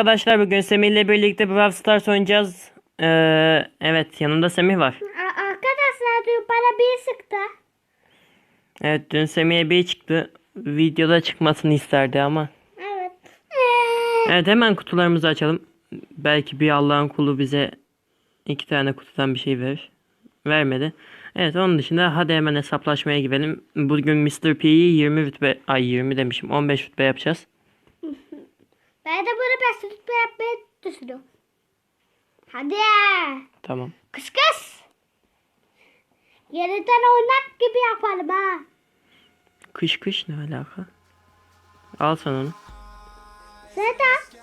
Arkadaşlar bugün Semih ile birlikte Brawl Stars oynayacağız. Ee, evet yanımda Semih var. A- Arkadaşlar dün bana bir sıktı. Evet dün Semih'e bir çıktı. Videoda çıkmasını isterdi ama. Evet. Evet hemen kutularımızı açalım. Belki bir Allah'ın kulu bize iki tane kutudan bir şey verir. Vermedi. Evet onun dışında hadi hemen hesaplaşmaya girelim. Bugün Mr. P'yi 20 rütbe, ay 20 demişim 15 rütbe yapacağız. Ben de bunu ben sürekli yapmayı düşünüyorum. Hadi. Tamam. Kıs kıs. Yeniden oynak gibi yapalım ha. Kış kış ne alaka? Al sen onu. Zaten.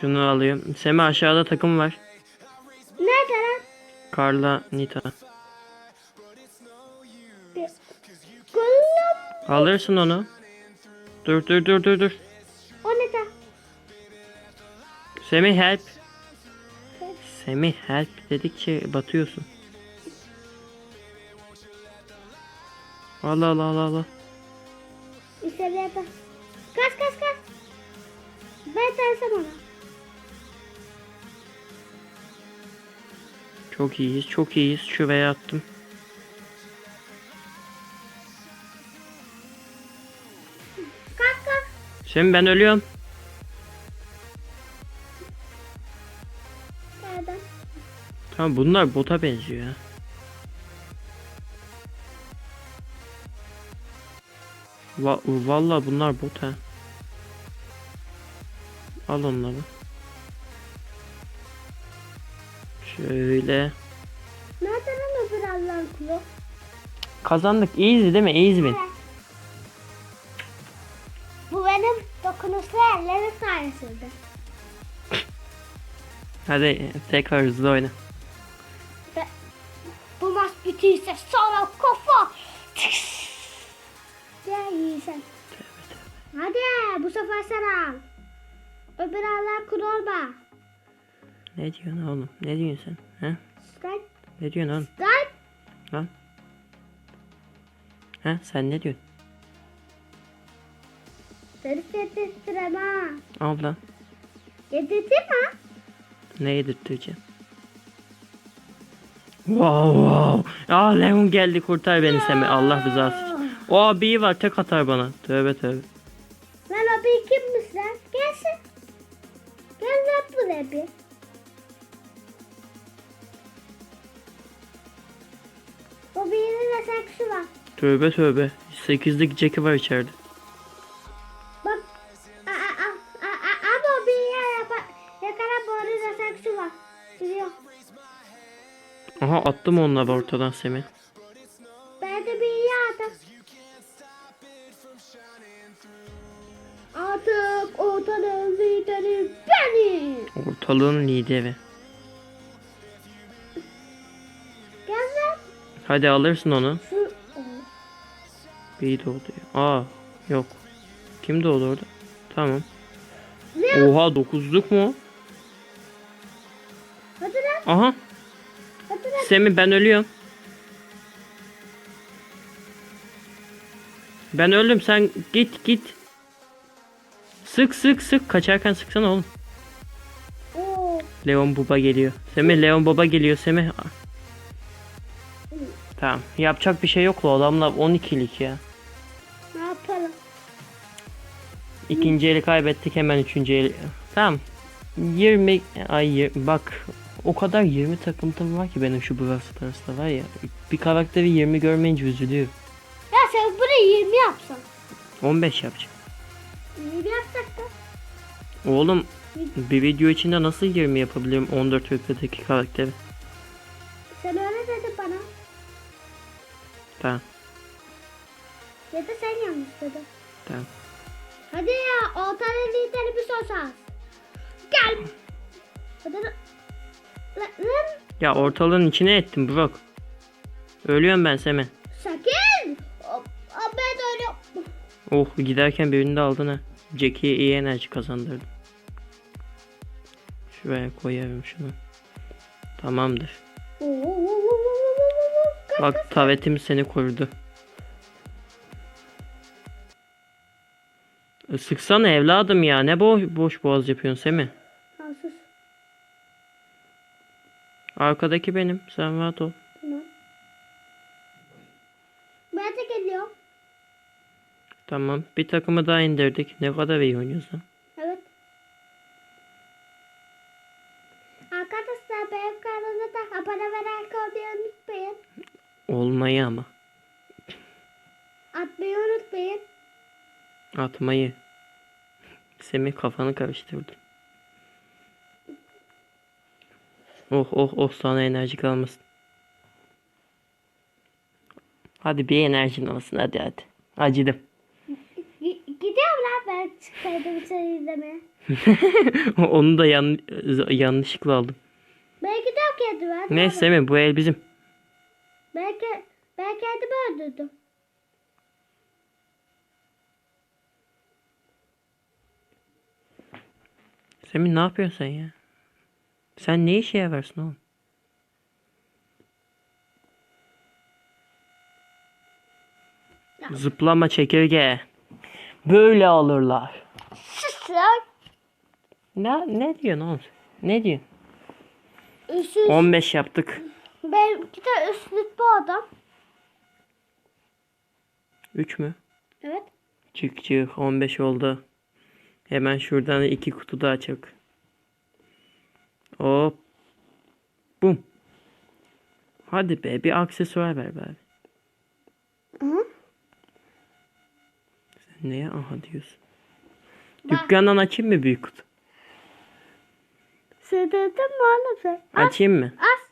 Şunu alıyorum. Semih aşağıda takım var. Nerede lan? Carla, Nita. Alırsın onu. Dur dur dur dur dur. Semih help. Semih help dedikçe batıyorsun. Allah Allah Allah Allah. İçeriye bak. Kaç kaç kaç. Ben tersem ona. Çok iyiyiz çok iyiyiz. Şuraya attım. Kalk kalk. Semih ben ölüyorum. Tamam bunlar bota benziyor ya. Va Valla bunlar bot ha. Al onları. Şöyle. Nereden lan öbür Allah'ın kulu? Kazandık. Easy değil mi? Easy win. Bu benim dokunuşlu ellerim sayesinde. Hadi tekrar hızlı oyna. Bitirse sana kafa. Ya iyi sen. Hadi bu sefer sen al. Öbür Allah kul olma. Ne diyorsun oğlum? Ne diyorsun sen? He? Sen, Ne diyorsun oğlum? sen. Lan? He? Sen ne diyorsun? Seni yedirtirem ha. Al lan. Yedirtim ha. Ne yedirteceğim? Wow wow. Aa Leon geldi kurtar beni Semih. Allah rızası için. O abi var tek atar bana. Tövbe tövbe. Lan o bir kimmiş lan? Gelsin. Gel lan buraya bir. O birinin de saksı var. Tövbe tövbe. Sekizlik Jack'i var içeride. Attım onları ortadan Semih. Ben de bir attım. Artık ortadan lideri benim. Ortalığın lideri. Gel lan. Hadi alırsın onu. Şu. Bir doğdu ya. Aa yok. Kim doğdu orada? Tamam. Ne? Oha dokuzluk mu? Hadi lan. Aha. Semih ben ölüyorum. Ben öldüm sen git git. Sık sık sık kaçarken sıksana oğlum. Oo. Leon Baba geliyor. Semih Leon Baba geliyor Semih. Aa. Tamam yapacak bir şey yok o adamla 12'lik ya. Ne yapalım? İkinci eli kaybettik hemen üçüncü eli. Tamam. 20 ay bak o kadar 20 takıntım var ki benim şu Brawl Stars'ta var ya. Bir karakteri 20 görmeyince üzülüyorum. Ya sen bunu 20 yapsan. 15 yapacağım. 20 yapsak da. Oğlum bir video içinde nasıl 20 yapabilirim 14 rütbedeki karakteri? Sen öyle dedin bana. Tamam Ya da sen yanlış dedin. tamam. Hadi ya ortanın lideri bir sorsan. Gel. Hadi. Ya ortalığın içine ettim Brock. Ölüyorum ben Seme. Sakin. Hop, hop, ben öyle. Oh giderken birini de aldın ha. Jackie'ye iyi enerji kazandırdım. Şuraya koyarım şunu. Tamamdır. Bak tavetim seni korudu. Sıksana evladım ya. Ne boş, boş boğaz yapıyorsun Semih? Al sus. Arkadaki benim. Sen rahat ol. Tamam. Ben de geliyorum. Tamam. Bir takımı daha indirdik. Ne kadar iyi oynuyorsun. Evet. Arkadaşlar benim kanalıma da abone ve like olmayı unutmayın. Olmayı ama. Atmayı unutmayın. Atmayı. Semih kafanı karıştırdı. Oh oh oh sana enerji kalmasın. Hadi bir enerjin olsun hadi hadi. Acıdım. Gi- gidiyorum lan ben çıkaydım seni izlemeye. Onu da yan yanlışlıkla aldım. Ben gidiyorum kendime. Neyse. Semih bu el bizim. Ben, ke- ben kendimi öldürdüm. Semih ne yapıyorsun sen ya? Sen ne işe yararsın oğlum? Ya. Zıplama çekirge. Böyle alırlar. Sus lan. Ne, ne diyorsun oğlum? Ne diyorsun? Üsüz. 15 yaptık. Benimki de üstlük bu adam. 3 mü? Evet. Çık çık 15 oldu. Hemen şuradan iki kutu daha çık. Hop. Bum. Hadi be bir aksesuar ver bari. Hı? Sen neye aha diyorsun? Bak. Dükkandan açayım mı büyük kutu? Sen? Az. Açayım mı? Az.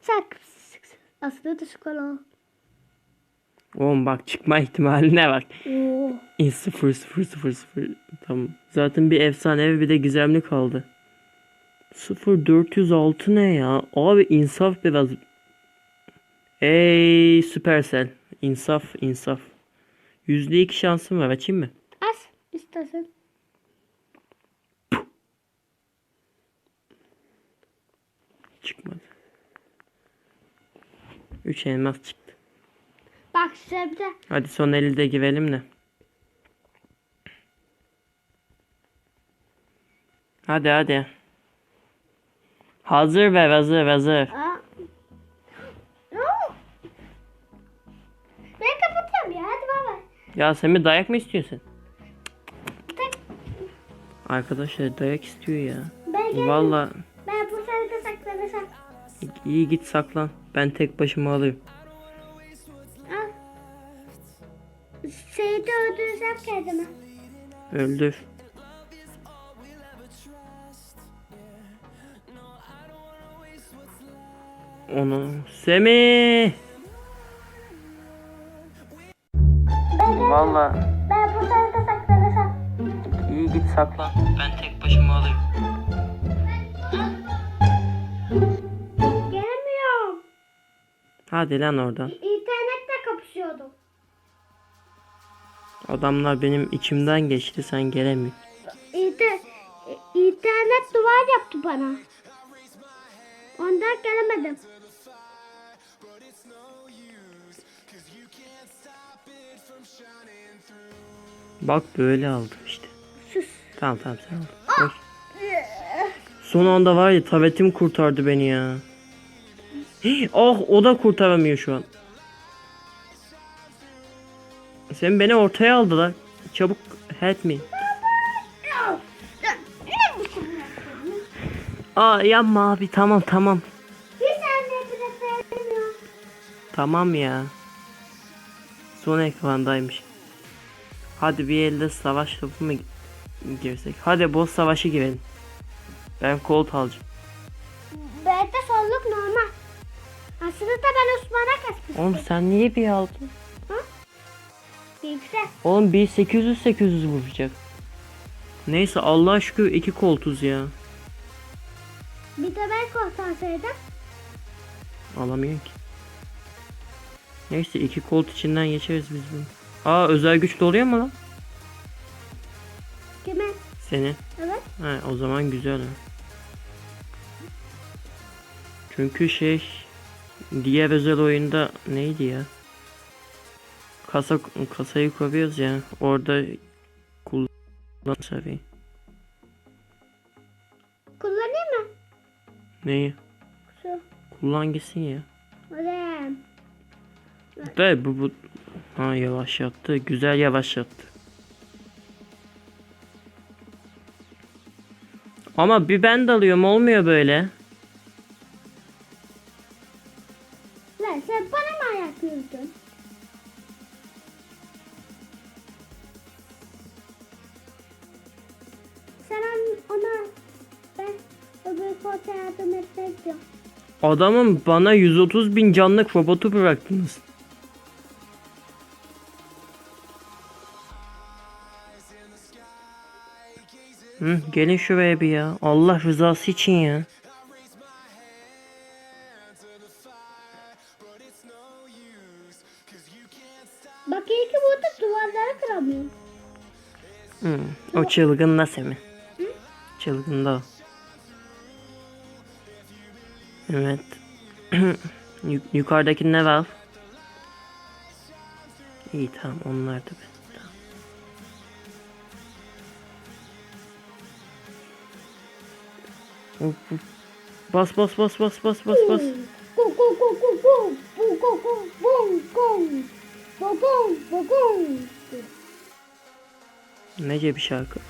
Sen aslında da çikolata. Oğlum bak çıkma ihtimaline bak. Oo. İn sıfır sıfır sıfır sıfır. Tamam. Zaten bir efsanevi bir de gizemli kaldı. 0406 ne ya? Abi insaf biraz. Ey Supercell. İnsaf insaf. Yüzde iki şansım var açayım mı? Az istersen. Çıkmadı. 3 elmas çıktı. Bak sebze. Hadi son eli de girelim de. Hadi hadi. Hazır ver hazır hazır. Aa. Ben kapatıyorum ya. Hadi bay. Ya sen bir dayak mı istiyorsun? Arkadaşlar dayak istiyor ya. Ben. Valla Ben bu sırada saklanacağım. iyi git saklan. Ben tek başıma alayım. Al. Şeyi de öldüreceğim kendime. Öldür. Onu. Semih. Valla Ben bu sırada saklanacağım. iyi git saklan. Ben tek başıma alayım. Gelemiyorum. Hadi lan oradan. İnternette kapışıyordum. Adamlar benim içimden geçti sen gelemiyorsun. İnter internet duvar yaptı bana. Ondan gelemedim. Bak böyle aldım işte. Sus. Tamam tamam sen al. Koş. Son anda var ya tabletim kurtardı beni ya. Oh o da kurtaramıyor şu an. Sen beni ortaya aldılar. Çabuk help me. Aa yapma abi tamam tamam. Tamam ya. Son ekrandaymış. Hadi bir elde savaş topu mu girsek? Hadi boss savaşı girelim. Ben kolt alacağım. Bende solluk normal. Aslında da ben Osman'a kasmıştım. Oğlum sen niye bir aldın? Yüksek. Oğlum bir 800 800 vuracak. Neyse Allah şükür iki koltuz ya. Bir de ben korkansaydım. Alamıyor ki. Neyse iki kolt içinden geçeriz biz bunu. Aa özel güç doluyor mu lan? Kime? Seni. Evet. He, o zaman güzel ha. Çünkü şey diğer özel oyunda neydi ya? Kasa kasayı koyuyoruz ya. Orada kullan Lan seviye. Kullanayım mı? Neyi? Şu. Kullan gitsin ya. Hocam. Be bu bu. Ha yavaşlattı. Güzel yavaşlattı. Ama bir ben dalıyorum olmuyor böyle. Lan sen bana mı ayak yürüdün? Sen on- ona ben öbür kota yardım etmek diyorum. Adamın bana 130 bin canlık robotu bıraktınız. Hı, gelin şuraya bir ya. Allah rızası için ya. Bak iyi ki burada duvarları kıramıyor. Hı, o çılgın da Semih. Çılgın da o. Evet. Yuk- yukarıdaki ne var? İyi tamam onlar da ben. Bas bas bas bas bas bas bas. Nece bir şarkı.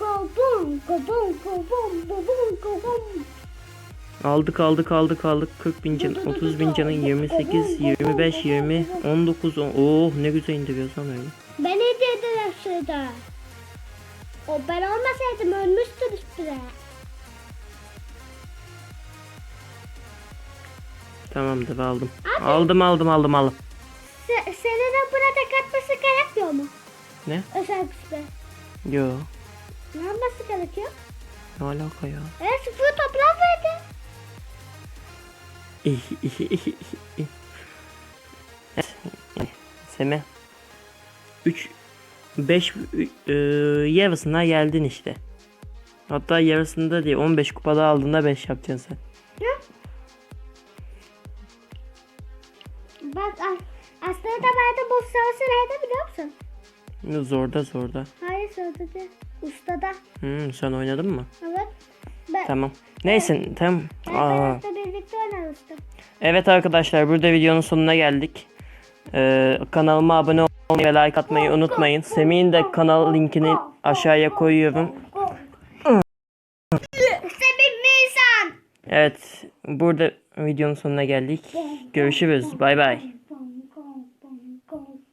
Aldık aldık aldık aldık 40 bin can 30 bin canın 28 25 20 19 10 oh ne güzel indiriyoruz lan öyle. Beni dediler şurada. O ben olmasaydım ölmüştür üstüne. Tamamdır aldım. Abi. Aldım aldım aldım aldım. Se, senin de buna tek atması gerekmiyor mu? Ne? Özel güçte. Yo. Ne yapması gerekiyor? Ne alaka ya? E sıfır toplam verdi. Evet. Seme. 3 5 e, yarısına geldin işte. Hatta yarısında değil 15 kupada aldığında 5 yapacaksın sen. Bak aslında ben de boss savaşı nerede biliyor musun? Zorda zorda. Hayır söyledi. Ustada. Hmm, sen oynadın mı? Evet. Ben, Tamam. Neyse tamam. ben Aa. Birlikte oynamıştım. Evet arkadaşlar burada videonun sonuna geldik. Ee, kanalıma abone olmayı ve like atmayı unutmayın. Semih'in de kanal linkini aşağıya koyuyorum. Semih Nisan. Evet burada videonun sonuna geldik. Görüşürüz. Bay bay.